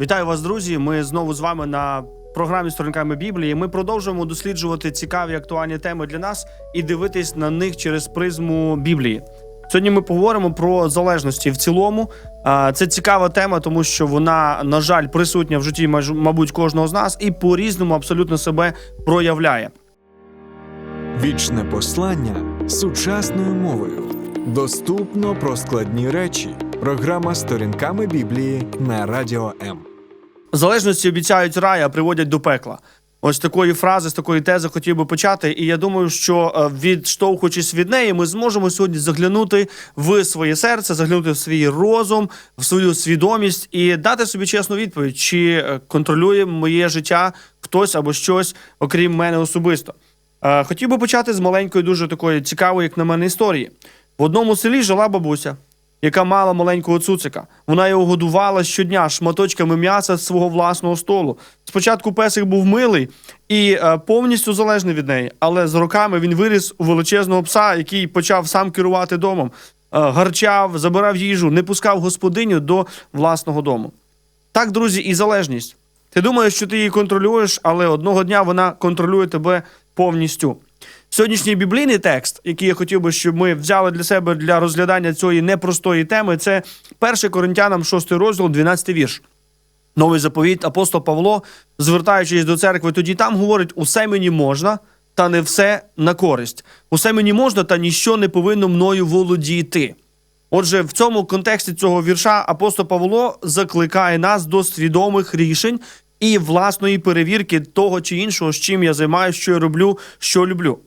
Вітаю вас, друзі. Ми знову з вами на програмі сторінками Біблії. Ми продовжуємо досліджувати цікаві актуальні теми для нас і дивитись на них через призму Біблії. Сьогодні ми поговоримо про залежності в цілому. Це цікава тема, тому що вона, на жаль, присутня в житті, мабуть, кожного з нас і по-різному абсолютно себе проявляє. Вічне послання сучасною мовою. Доступно про складні речі. Програма сторінками Біблії на Радіо М. Залежності обіцяють рай, а приводять до пекла. Ось такої фрази, з такої тези хотів би почати. І я думаю, що е, відштовхуючись від неї, ми зможемо сьогодні заглянути в своє серце, заглянути в свій розум, в свою свідомість і дати собі чесну відповідь, чи е, контролює моє життя хтось або щось, окрім мене особисто. Е, Хотів би почати з маленької, дуже такої цікавої, як на мене, історії. В одному селі жила бабуся, яка мала маленького цуцика. Вона його годувала щодня шматочками м'яса з свого власного столу. Спочатку песик був милий і е, повністю залежний від неї, але з роками він виріс у величезного пса, який почав сам керувати домом, е, гарчав, забирав їжу, не пускав господиню до власного дому. Так, друзі, і залежність. Ти думаєш, що ти її контролюєш, але одного дня вона контролює тебе повністю. Сьогоднішній біблійний текст, який я хотів би, щоб ми взяли для себе для розглядання цієї непростої теми, це 1 Коринтянам 6 розділ, 12 вірш. Новий заповіт апостол Павло, звертаючись до церкви, тоді там говорить: усе мені можна, та не все на користь. Усе мені можна, та ніщо не повинно мною володіти. Отже, в цьому контексті цього вірша апостол Павло закликає нас до свідомих рішень і власної перевірки того чи іншого, з чим я займаюся, що я роблю, що люблю.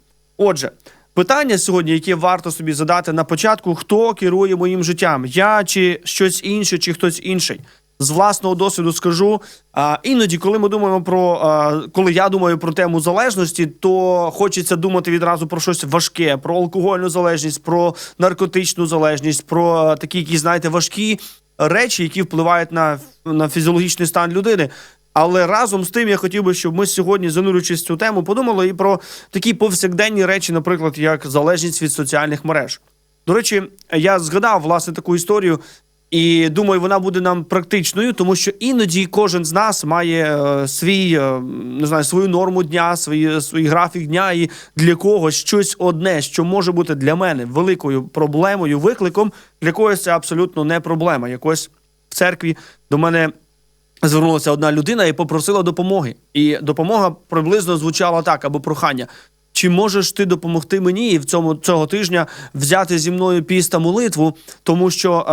Отже, питання сьогодні, яке варто собі задати на початку: хто керує моїм життям? Я чи щось інше, чи хтось інший? З власного досвіду скажу. А, іноді, коли ми думаємо про коли я думаю про тему залежності, то хочеться думати відразу про щось важке, про алкогольну залежність, про наркотичну залежність, про такі, які знаєте, важкі речі, які впливають на, на фізіологічний стан людини. Але разом з тим я хотів би, щоб ми сьогодні, занурюючись цю тему, подумали і про такі повсякденні речі, наприклад, як залежність від соціальних мереж. До речі, я згадав власне таку історію, і думаю, вона буде нам практичною, тому що іноді кожен з нас має е, свій е, не знаю, свою норму дня, свій, свій графік дня, і для когось щось одне, що може бути для мене великою проблемою, викликом, для когось це абсолютно не проблема. Якось в церкві до мене звернулася одна людина і попросила допомоги. І допомога приблизно звучала так або прохання. Чи можеш ти допомогти мені і в цьому цього тижня взяти зі мною піст та молитву, тому що е,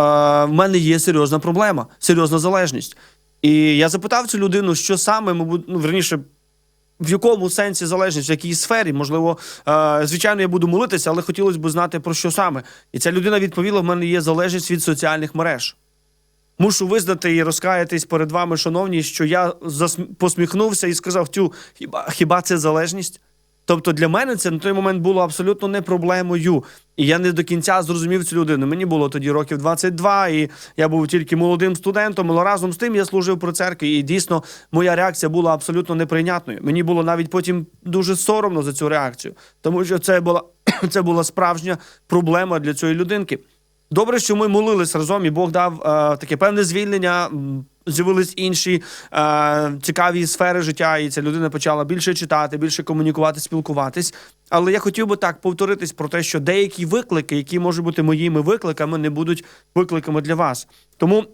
в мене є серйозна проблема, серйозна залежність. І я запитав цю людину, що саме, мабуть, ну, верніше, в якому сенсі залежність, в якій сфері? Можливо, е, звичайно, я буду молитися, але хотілося б знати про що саме. І ця людина відповіла: в мене є залежність від соціальних мереж. Мушу визнати і розкаятись перед вами, шановні, що я посміхнувся і сказав: тю, хіба, хіба це залежність? Тобто для мене це на той момент було абсолютно не проблемою. І я не до кінця зрозумів цю людину. Мені було тоді років 22, і я був тільки молодим студентом, але разом з тим я служив при церкві. І дійсно моя реакція була абсолютно неприйнятною. Мені було навіть потім дуже соромно за цю реакцію, тому що це була, це була справжня проблема для цієї людинки. Добре, що ми молились разом, і Бог дав е, таке певне звільнення. З'явились інші е, цікаві сфери життя, і ця людина почала більше читати, більше комунікувати, спілкуватись. Але я хотів би так повторитись про те, що деякі виклики, які можуть бути моїми викликами, не будуть викликами для вас. Тому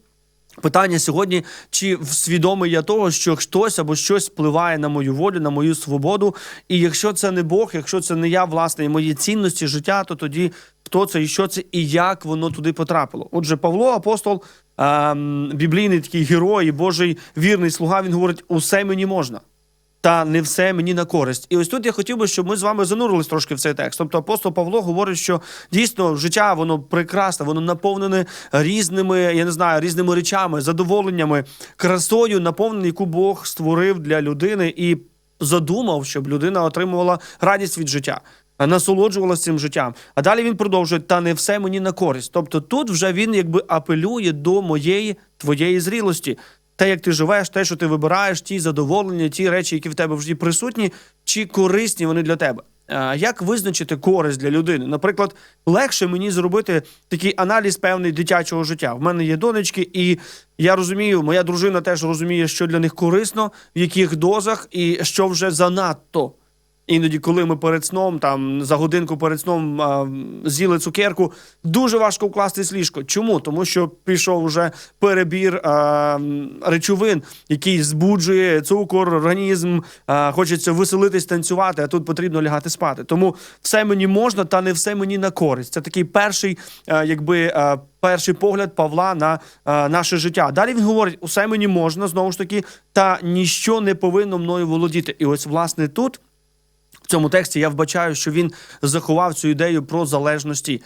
Питання сьогодні: чи свідомий я того, що хтось або щось впливає на мою волю, на мою свободу? І якщо це не Бог, якщо це не я, власне, і мої цінності життя, то тоді хто це і що це, і як воно туди потрапило? Отже, Павло, апостол, ем, біблійний такий герой, Божий вірний слуга, він говорить: усе мені можна. Та не все мені на користь. І ось тут я хотів би, щоб ми з вами занурились трошки в цей текст. Тобто апостол Павло говорить, що дійсно життя воно прекрасне, воно наповнене різними, я не знаю, різними речами, задоволеннями, красою, наповнене, яку Бог створив для людини і задумав, щоб людина отримувала радість від життя. Насолоджувалася цим життям. А далі він продовжує: та не все мені на користь. Тобто тут вже він якби апелює до моєї твоєї зрілості. Те, як ти живеш, те, що ти вибираєш, ті задоволення, ті речі, які в тебе в житті присутні, чи корисні вони для тебе. Як визначити користь для людини? Наприклад, легше мені зробити такий аналіз певний дитячого життя. В мене є донечки, і я розумію, моя дружина теж розуміє, що для них корисно, в яких дозах і що вже занадто. Іноді, коли ми перед сном, там за годинку перед сном а, з'їли цукерку, дуже важко вкластись ліжко. Чому? Тому що пішов вже перебір а, речовин, який збуджує цукор, організм, а, хочеться веселитись, танцювати, а тут потрібно лягати спати. Тому все мені можна, та не все мені на користь. Це такий перший, а, якби. а, Перший погляд Павла на е, наше життя. Далі він говорить: усе мені можна знову ж таки, та ніщо не повинно мною володіти. І ось, власне, тут в цьому тексті я вбачаю, що він заховав цю ідею про залежності.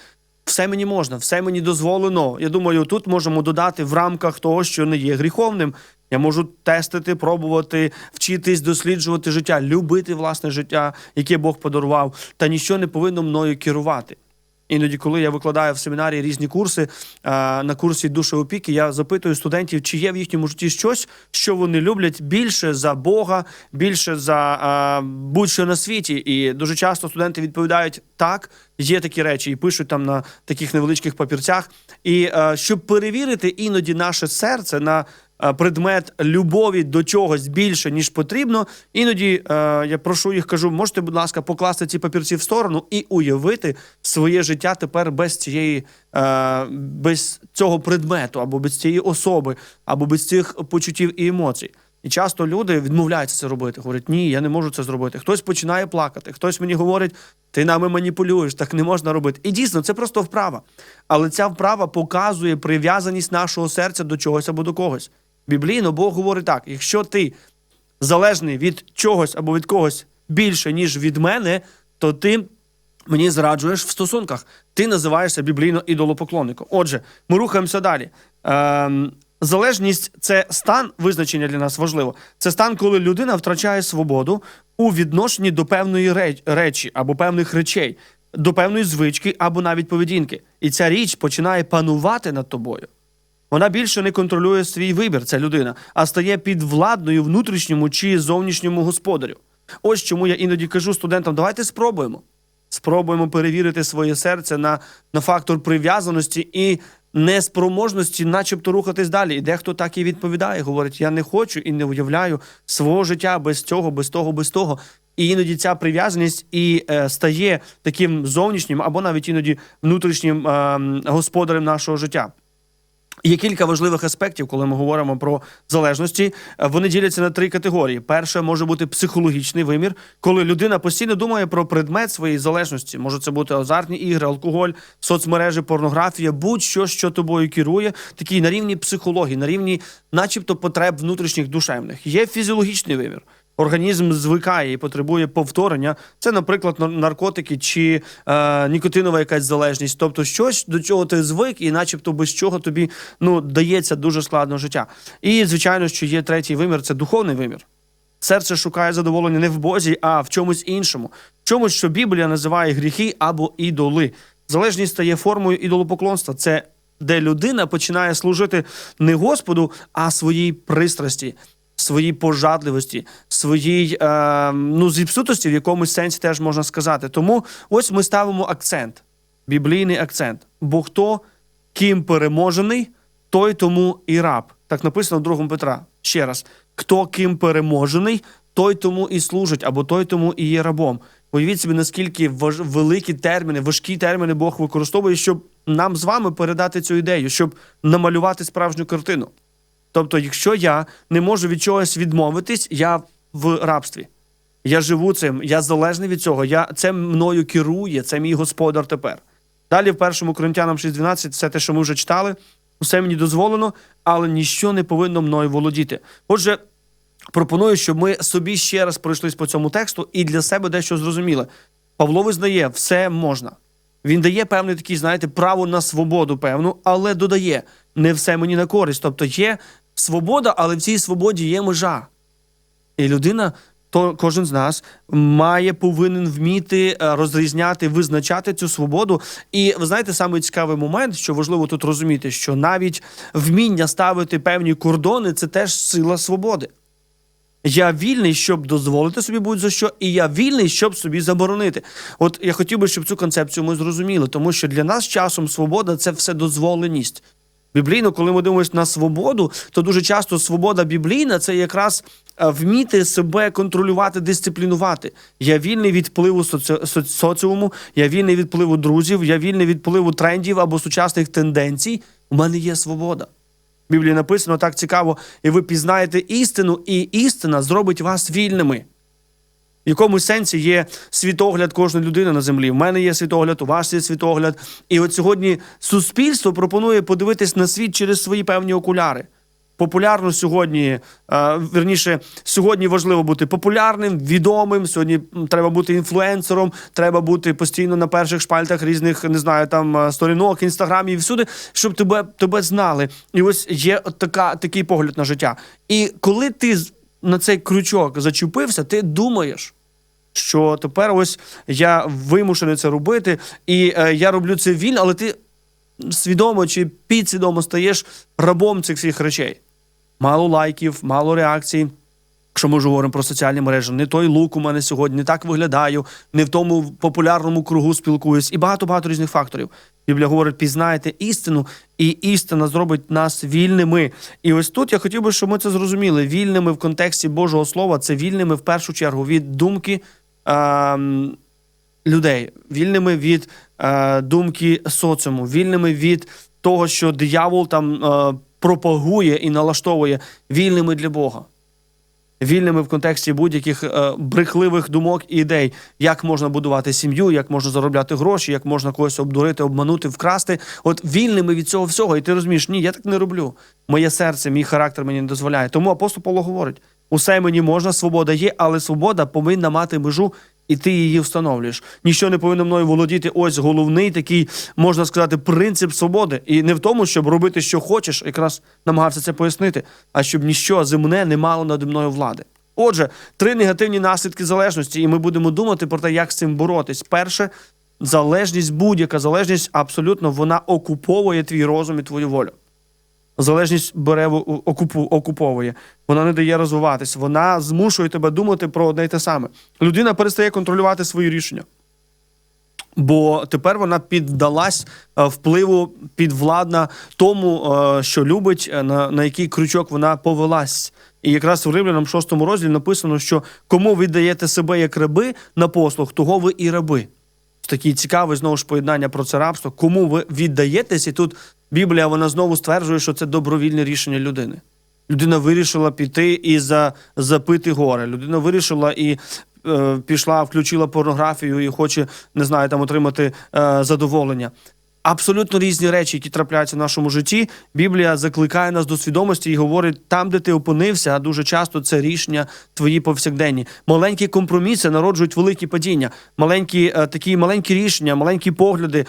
Все мені можна, все мені дозволено. Я думаю, тут можемо додати в рамках того, що не є гріховним. Я можу тестити, пробувати, вчитись, досліджувати життя, любити власне життя, яке Бог подарував, та ніщо не повинно мною керувати. Іноді, коли я викладаю в семінарі різні курси на курсі душеопіки, я запитую студентів, чи є в їхньому житті щось, що вони люблять більше за Бога, більше за будь-що на світі. І дуже часто студенти відповідають так, є такі речі, і пишуть там на таких невеличких папірцях. І щоб перевірити іноді наше серце на е, предмет любові до чогось більше, ніж потрібно. Іноді е, я прошу їх, кажу, можете, будь ласка, покласти ці папірці в сторону і уявити своє життя тепер без цієї, е, без цього предмету, або без цієї особи, або без цих почуттів і емоцій. І часто люди відмовляються це робити. Говорять, ні, я не можу це зробити. Хтось починає плакати, хтось мені говорить, ти нами маніпулюєш, так не можна робити. І дійсно, це просто вправа. Але ця вправа показує прив'язаність нашого серця до чогось або до когось. Біблійно Бог говорить так: якщо ти залежний від чогось або від когось більше, ніж від мене, то ти мені зраджуєш в стосунках. Ти називаєшся біблійно ідолопоклонником. Отже, ми рухаємося далі. Ем, залежність це стан визначення для нас важливо. Це стан, коли людина втрачає свободу у відношенні до певної речі або певних речей, до певної звички або навіть поведінки. І ця річ починає панувати над тобою. Вона більше не контролює свій вибір, ця людина, а стає підвладною внутрішньому чи зовнішньому господарю. Ось чому я іноді кажу студентам: давайте спробуємо. Спробуємо перевірити своє серце на, на фактор прив'язаності і неспроможності, начебто рухатись далі. І дехто так і відповідає, говорить: я не хочу і не уявляю свого життя без цього, без того, без того. І іноді ця прив'язаність і е, стає таким зовнішнім або навіть іноді внутрішнім е, господарем нашого життя. Є кілька важливих аспектів, коли ми говоримо про залежності. Е, Вони діляться на три категорії. Перше може бути психологічний вимір, коли людина постійно думає про предмет своєї залежності. Може це бути азартні ігри, алкоголь, соцмережі, порнографія, будь-що, що тобою керує, такий на рівні психології, на рівні, начебто, потреб внутрішніх душевних. Є фізіологічний вимір. Організм звикає і потребує повторення. Це, наприклад, наркотики чи е, нікотинова якась залежність. Тобто щось, до чого ти звик, і начебто без чого тобі ну, дається дуже складно життя. І, звичайно, що є третій вимір це духовний вимір. Серце шукає задоволення не в Бозі, а в чомусь іншому, в чомусь, що Біблія називає гріхи або ідоли. Залежність стає формою ідолопоклонства. Це де людина починає служити не Господу, а своїй пристрасті, своїй пожадливості, своїй е, ну, зіпсутості в якомусь сенсі теж можна сказати. Тому ось ми ставимо акцент, біблійний акцент. Бо хто ким переможений, той тому і раб. Так написано в 2 Петра. Ще раз: хто ким переможений, той тому і служить, або той тому і є рабом. Уявіть собі, наскільки важ... великі терміни, важкі терміни Бог використовує, щоб нам з вами передати цю ідею, щоб намалювати справжню картину. Тобто, якщо я не можу від чогось відмовитись, я в рабстві. Я живу цим, я залежний від цього. Я, це мною керує, це мій господар тепер. Далі в першому Коринтянам 6.12, все те, що ми вже читали, усе мені дозволено, але ніщо не повинно мною володіти. Отже, пропоную, щоб ми собі ще раз пройшлись по цьому тексту і для себе дещо зрозуміли. Павло визнає, все можна. Він дає певний такий, знаєте, право на свободу, певну, але додає не все мені на користь. Тобто є свобода, але в цій свободі є межа. І людина, то кожен з нас має повинен вміти е, розрізняти, визначати цю свободу. І ви знаєте, саме цікавий момент, що важливо тут розуміти, що навіть вміння ставити певні кордони це теж сила свободи. Я вільний, щоб дозволити собі будь-за що, і я вільний, щоб собі заборонити. От я хотів би, щоб цю концепцію ми зрозуміли, тому що для нас часом свобода це все дозволеність. Біблійно, коли ми дивимося на свободу, то дуже часто свобода біблійна це якраз е, вміти себе контролювати, дисциплінувати. Я вільний від впливу соці... соціуму, я вільний від впливу друзів, я вільний від впливу трендів або сучасних тенденцій. У мене є свобода. В Біблії написано так цікаво, і ви пізнаєте істину, і істина зробить вас вільними. В якомусь сенсі є світогляд кожної людини на землі. В мене є світогляд, у вас є світогляд. І от сьогодні суспільство пропонує подивитись на світ через свої певні окуляри. Популярно сьогодні, е, верніше, сьогодні важливо бути популярним, відомим. Сьогодні треба бути інфлюенсером, треба бути постійно на перших шпальтах різних, не знаю, там е, сторінок, інстаграмів і всюди, щоб тебе, тебе знали. І ось є така, такий погляд на життя. І коли ти на цей крючок зачепився, ти думаєш що тепер ось я вимушений це робити, і е, я роблю це вільно, але ти свідомо чи підсвідомо стаєш рабом цих всіх речей. Мало лайків, мало реакцій. Якщо ми вже говоримо про соціальні мережі, не той лук у мене сьогодні, не так виглядаю, не в тому популярному кругу спілкуюсь, і багато-багато різних факторів. Біблія говорить, пізнаєте істину, і істина зробить нас вільними. І ось тут я хотів би, щоб ми це зрозуміли. Вільними в контексті Божого Слова це вільними в першу чергу від думки ем, людей, вільними від е, думки соціуму, вільними від того, що диявол там е, пропагує і налаштовує, вільними для Бога. Вільними в контексті будь-яких е, брехливих думок і ідей, як можна будувати сім'ю, як можна заробляти гроші, як можна когось обдурити, обманути, вкрасти. От вільними від цього всього, і ти розумієш, ні, я так не роблю. Моє серце, мій характер мені не дозволяє. Тому апостол Павло говорить: усе мені можна, свобода є, але свобода повинна мати межу, і ти її встановлюєш. Ніщо не повинно мною володіти. Ось головний такий, можна сказати, принцип свободи. І не в тому, щоб робити, що хочеш, якраз намагався це пояснити, а щоб ніщо земне не мало над мною влади. Отже, три негативні наслідки залежності, і ми будемо думати про те, як з цим боротись. Перше, залежність, будь-яка залежність, абсолютно вона окуповує твій розум і твою волю. Залежність бере окупу, окуповує, вона не дає розвиватись, вона змушує тебе думати про одне й те саме. Людина перестає контролювати свої рішення. Бо тепер вона піддалась е, впливу підвладна тому, е, що любить, е, на, на який крючок вона повелась. І якраз в Римлянам 6 розділі написано, що кому віддаєте себе як раби на послуг, того ви і раби. Такий цікавий знову ж поєднання про це рабство. Кому ви віддаєтесь, і тут Біблія вона знову стверджує, що це добровільне рішення людини. Людина вирішила піти і за, запити горе. Людина вирішила і е, пішла, включила порнографію і хоче, не знаю, там отримати е, задоволення. Абсолютно різні речі, які трапляються в нашому житті. Біблія закликає нас до свідомості і говорить, там, де ти опинився, а дуже часто це рішення твої повсякденні. Маленькі компроміси народжують великі падіння. Маленькі е, такі маленькі рішення, маленькі погляди,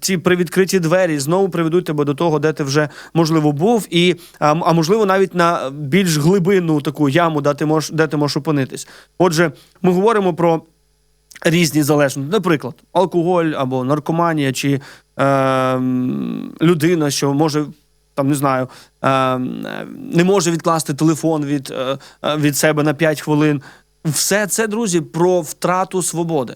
ці привідкриті двері знову приведуть тебе до того, де ти вже можливо був, і а можливо навіть на більш глибинну таку яму, де ти можеш, де ти можеш опинитись. Отже, ми говоримо про різні залежності. Наприклад, алкоголь або наркоманія, чи е, людина, що може. Там не знаю, е, м, е, не може відкласти телефон від, е, е, від себе на 5 хвилин. Все це, друзі, про втрату свободи,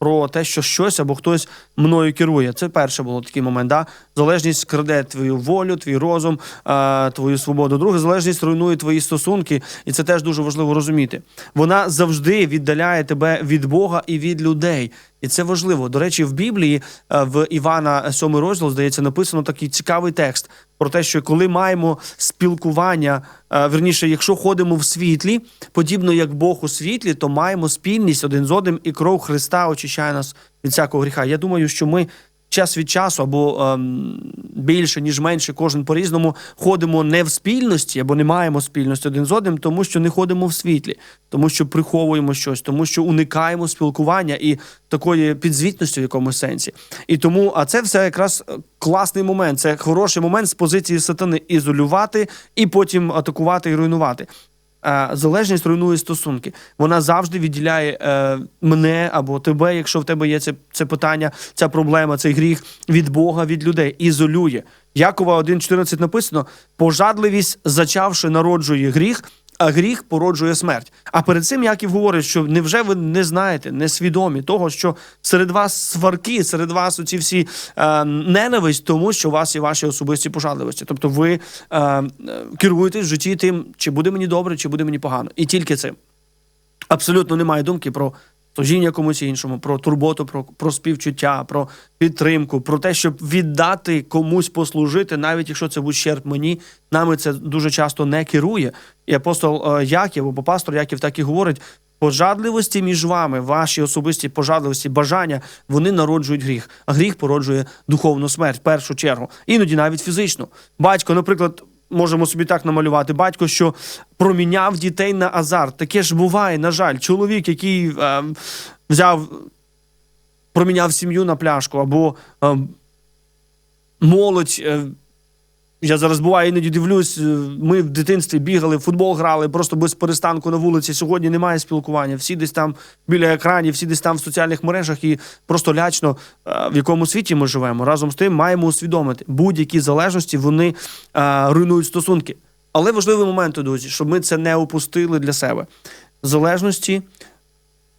про те, що щось або хтось мною керує. Це перше було такий момент. Да? Залежність краде твою волю, твій розум, е, твою свободу. Друге, залежність руйнує твої стосунки, і це теж дуже важливо розуміти. Вона завжди віддаляє тебе від Бога і від людей. І це важливо. До речі, в Біблії е, в Івана 7 розділ, здається, написано такий цікавий текст про те, що коли маємо спілкування, е, верніше, якщо ходимо в світлі, подібно як Бог у світлі, то маємо спільність один з одним, і кров Христа очищає нас від всякого гріха. Я думаю, що ми час від часу або ем, більше, ніж менше, кожен по-різному ходимо не в спільності або не маємо спільності один з одним, тому що не ходимо в світлі, тому що приховуємо щось, тому що уникаємо спілкування і такої підзвітності в якомусь сенсі. І тому, а це все якраз е, класний момент. Це хороший момент з позиції сатани ізолювати і потім атакувати і руйнувати. Залежність руйнує стосунки. Вона завжди відділяє е, мене або тебе, якщо в тебе є це, це питання, ця проблема, цей гріх від Бога, від людей. Ізолює. Якова 1.14 написано: пожадливість, зачавши, народжує гріх, а гріх породжує смерть. А перед цим Яків говорить, що невже ви не знаєте, не свідомі того, що серед вас сварки, серед вас оці всі е, ненависть, тому що у вас є ваші особисті пожадливості. Тобто ви е, е, керуєтесь в житті тим, чи буде мені добре, чи буде мені погано. І тільки цим. Абсолютно немає думки про служіння комусь іншому, про турботу, про, про співчуття, про підтримку, про те, щоб віддати комусь послужити, навіть якщо це в ущерб мені, нами це дуже часто не керує. І апостол е, Яків або пастор Яків так і говорить. Пожадливості між вами, ваші особисті пожадливості, бажання, вони народжують гріх. А гріх породжує духовну смерть в першу чергу, іноді навіть фізичну. Батько, наприклад, можемо собі так намалювати. Батько, що проміняв дітей на азарт. Таке ж буває, на жаль, чоловік, який е, взяв, проміняв сім'ю на пляшку, або е, молодь. Е, я зараз буває, іноді дивлюсь. е, Ми в дитинстві бігали, футбол грали просто без перестанку на вулиці. Сьогодні немає спілкування. Всі десь там біля екранів, всі десь там в соціальних мережах і просто лячно, е, в якому світі ми живемо. Разом з тим маємо усвідомити, будь-які залежності вони е, руйнують стосунки. Але важливий момент, друзі, щоб ми це не опустили для себе. Залежності,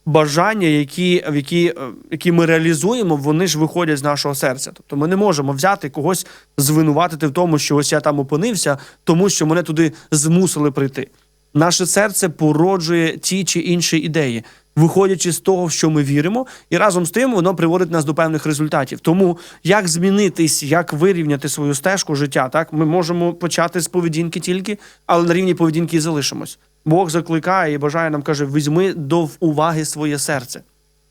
бажання, які, які, е, які ми реалізуємо, вони ж виходять з нашого серця. Тобто ми не можемо взяти когось звинуватити в тому, що ось я там опинився, тому що мене туди змусили прийти. Наше серце породжує ті чи інші ідеї, виходячи з того, в що ми віримо, і разом з тим воно приводить нас до певних результатів. Тому як змінитись, як вирівняти свою стежку життя, так ми можемо почати з поведінки тільки, але на рівні поведінки і залишимось. Бог закликає і бажає нам каже: візьми до уваги своє серце.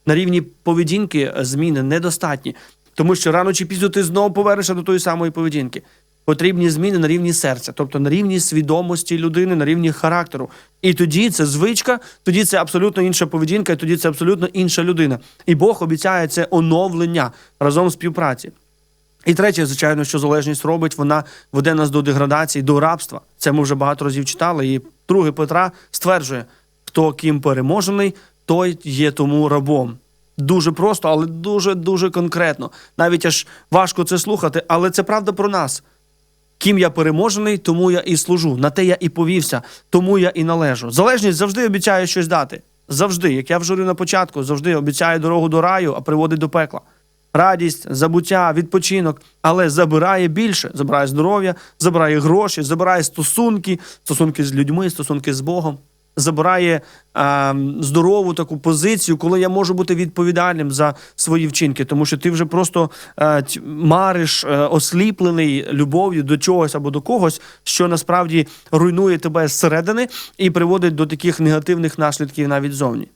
На рівні поведінки зміни недостатні, тому що рано чи пізно ти знову повернешся до тої самої поведінки. Потрібні зміни на рівні серця, тобто на рівні свідомості людини, на рівні характеру. І тоді це звичка, тоді це абсолютно інша поведінка, і тоді це абсолютно інша людина. І Бог обіцяє це оновлення разом з співпраці. І третє, звичайно, що залежність робить, вона веде нас до деградації, до рабства. Це ми вже багато разів читали. І другий Петра стверджує, хто ким переможений, той є тому рабом. Дуже просто, але дуже дуже конкретно. Навіть аж важко це слухати, але це правда про нас. Ким я переможений, тому я і служу. На те я і повівся, тому я і належу. Залежність завжди обіцяє щось дати. Завжди, як я вже на початку, завжди обіцяє дорогу до раю, а приводить до пекла. Радість, забуття, відпочинок, але забирає більше, забирає здоров'я, забирає гроші, забирає стосунки, стосунки з людьми, стосунки з Богом, забирає е, здорову таку позицію, коли я можу бути відповідальним за свої вчинки, тому що ти вже просто е, мариш, е, осліплений любов'ю до чогось або до когось, що насправді руйнує тебе зсередини і приводить до таких негативних наслідків навіть зовні.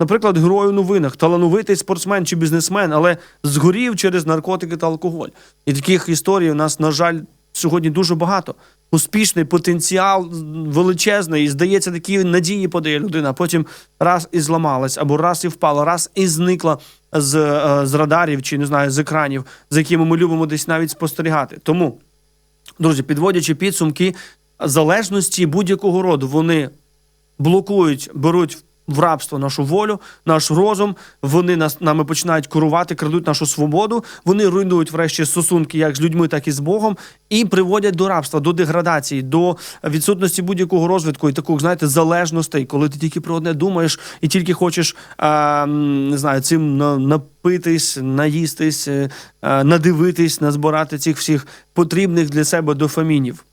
Наприклад, герой у новинах, талановитий спортсмен чи бізнесмен, але згорів через наркотики та алкоголь. І таких історій у нас, на жаль, сьогодні дуже багато. Успішний потенціал величезний, і здається, такі надії подає людина. Потім раз і зламалась, або раз і впала, раз і зникла з, е, з радарів чи не знаю з екранів, за якими ми любимо десь навіть спостерігати. Тому, друзі, підводячи підсумки залежності будь-якого роду, вони блокують, беруть в рабство нашу волю, наш розум. Вони нас нами починають керувати, крадуть нашу свободу. Вони руйнують врешті стосунки як з людьми, так і з Богом, і приводять до рабства, до деградації, до відсутності будь-якого розвитку і таких, знаєте, залежностей, коли ти тільки про одне думаєш і тільки хочеш а, не знаю, цим на- напитись, наїстись, е, е, надивитись, назбирати цих всіх потрібних для себе дофамінів.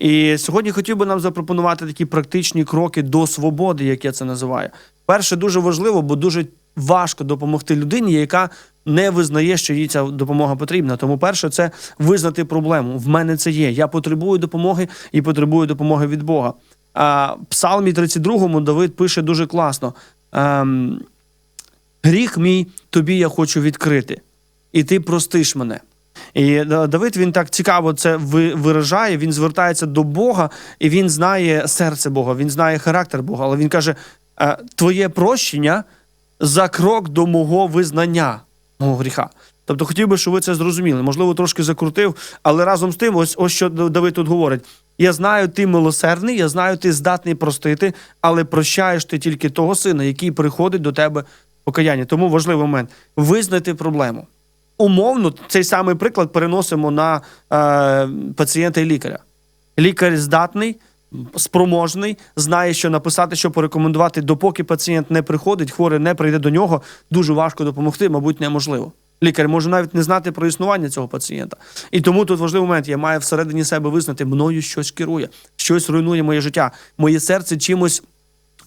І сьогодні хотів би нам запропонувати такі практичні кроки до свободи, як я це називаю. Перше, дуже важливо, бо дуже важко допомогти людині, яка не визнає, що їй ця допомога потрібна. Тому перше, це визнати проблему. В мене це є. Я потребую допомоги і потребую допомоги від Бога. А Псалмі 32 Давид пише дуже класно: ем, гріх мій тобі я хочу відкрити, і ти простиш мене. І Давид він так цікаво це виражає. Він звертається до Бога, і він знає серце Бога, він знає характер Бога. Але він каже: «Е, Твоє прощення за крок до мого визнання, мого гріха. Тобто хотів би, щоб ви це зрозуміли. Можливо, трошки закрутив, але разом з тим, ось ось що Давид тут говорить: я знаю, ти милосердний, я знаю, ти здатний простити, але прощаєш ти тільки того сина, який приходить до тебе покаяння. Тому важливий момент визнати проблему умовно цей самий приклад переносимо на е, пацієнта і лікаря. Лікар здатний спроможний, знає, що написати, що порекомендувати, допоки пацієнт не приходить, хворий не прийде до нього, дуже важко допомогти, мабуть, неможливо. Лікар може навіть не знати про існування цього пацієнта. І тому тут важливий момент. Я маю всередині себе визнати, мною щось керує, щось руйнує моє життя. Моє серце чимось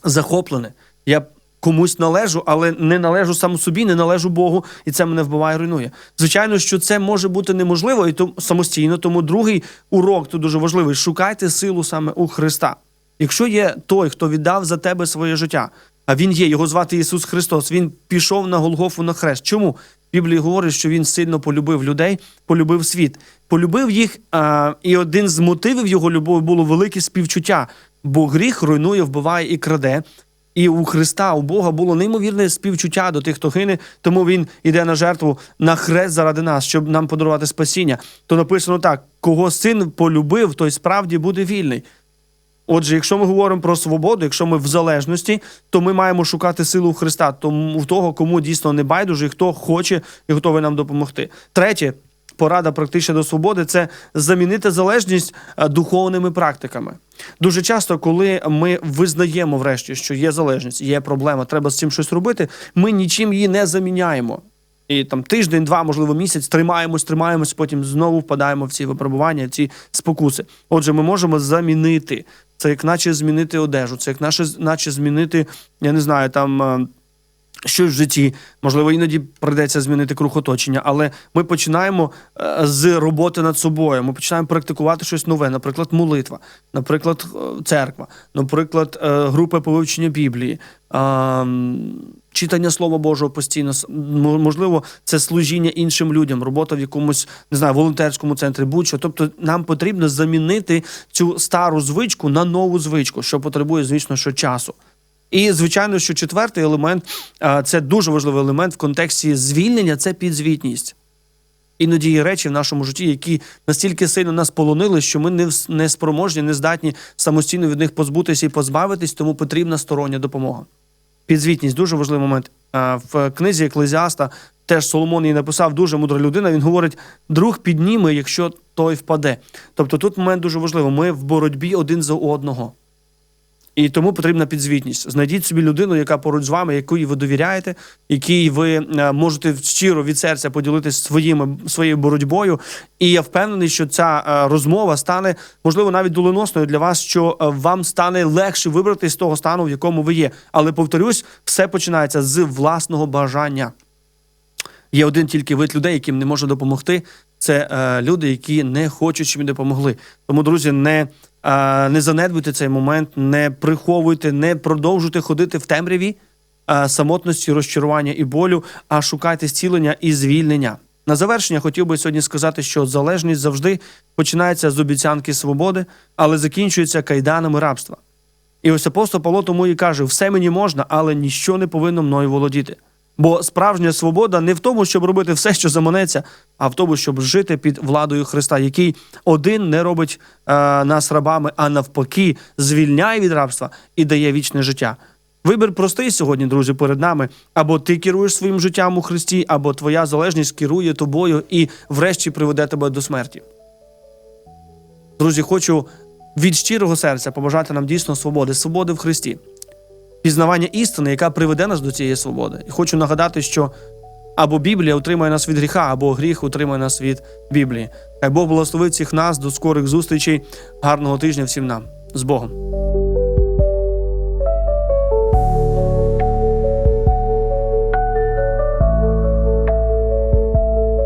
захоплене. Я комусь належу, але не належу сам собі, не належу Богу, і це мене вбиває, руйнує. Звичайно, що це може бути неможливо і то самостійно. Тому другий урок тут дуже важливий: шукайте силу саме у Христа. Якщо є той, хто віддав за тебе своє життя, а він є, його звати Ісус Христос. Він пішов на Голгофу на хрест. Чому? В Біблії говорить, що він сильно полюбив людей, полюбив світ, полюбив їх. А, і один з мотивів його любові було велике співчуття, бо гріх руйнує, вбиває і краде. І у Христа, у Бога було неймовірне співчуття до тих, хто гине, тому він іде на жертву на хрест заради нас, щоб нам подарувати спасіння. То написано так: кого син полюбив, той справді буде вільний. Отже, якщо ми говоримо про свободу, якщо ми в залежності, то ми маємо шукати силу у Христа, тому в того, кому дійсно не байдуже, і хто хоче і готовий нам допомогти. Третє, порада практична до свободи це замінити залежність е, духовними практиками. Дуже часто, коли ми визнаємо врешті, що є залежність, є проблема, треба з цим щось робити, ми нічим її не заміняємо. І там тиждень, два, можливо, місяць тримаємось, тримаємось, потім знову впадаємо в ці випробування, в ці спокуси. Отже, ми можемо замінити це, як наче змінити одежу, це як наче, наче змінити, я не знаю, там. Щось в житті, можливо, іноді прийдеться змінити круг оточення, але ми починаємо е, з роботи над собою. Ми починаємо практикувати щось нове, наприклад, молитва, наприклад, е, церква, наприклад, е, групи по вивченню Біблії, читання Слова Божого постійно. Можливо, це служіння іншим людям, робота в якомусь не знаю, волонтерському центрі, будь-що. Тобто, нам потрібно замінити цю стару звичку на нову звичку, що потребує, звісно, що часу. І звичайно, що четвертий елемент це дуже важливий елемент в контексті звільнення це підзвітність. Іноді є речі в нашому житті, які настільки сильно нас полонили, що ми не, спроможні, не здатні самостійно від них позбутися і позбавитись, тому потрібна стороння допомога. Підзвітність дуже важливий момент. В книзі Еклезіаста теж Соломон її написав дуже мудра людина. Він говорить: друг підніме, якщо той впаде. Тобто тут момент дуже важливий. Ми в боротьбі один за одного. І тому потрібна підзвітність. Знайдіть собі людину, яка поруч з вами, якій ви довіряєте, якій ви е, можете щиро від серця поділитися своїми своєю боротьбою. І я впевнений, що ця е, розмова стане можливо навіть доленосною для вас, що е, вам стане легше вибрати з того стану, в якому ви є. Але повторюсь, все починається з власного бажання. Є один тільки вид людей, яким не може допомогти. Це е, люди, які не хочуть, щоб їм допомогли. Тому, друзі, не, не занедбуйте цей момент, не приховуйте, не продовжуйте ходити в темряві самотності, розчарування і болю, а шукайте зцілення і звільнення. На завершення хотів би сьогодні сказати, що залежність завжди починається з обіцянки свободи, але закінчується кайданами рабства. І ось апостол Павло тому і каже: все мені можна, але ніщо не повинно мною володіти. Бо справжня свобода не в тому, щоб робити все, що заманеться, а в тому, щоб жити під владою Христа, який один не робить е, нас рабами, а навпаки, звільняє від рабства і дає вічне життя. Вибір простий сьогодні, друзі, перед нами. Або ти керуєш своїм життям у Христі, або твоя залежність керує тобою і, врешті, приведе тебе до смерті. Друзі, хочу від щирого серця побажати нам дійсно свободи, свободи в Христі, пізнавання істини, яка приведе нас до цієї свободи. І хочу нагадати, що або Біблія утримує нас від гріха, або гріх утримує нас від Біблії. Хай Бог благословить всіх нас до скорих зустрічей. Гарного тижня всім нам з Богом.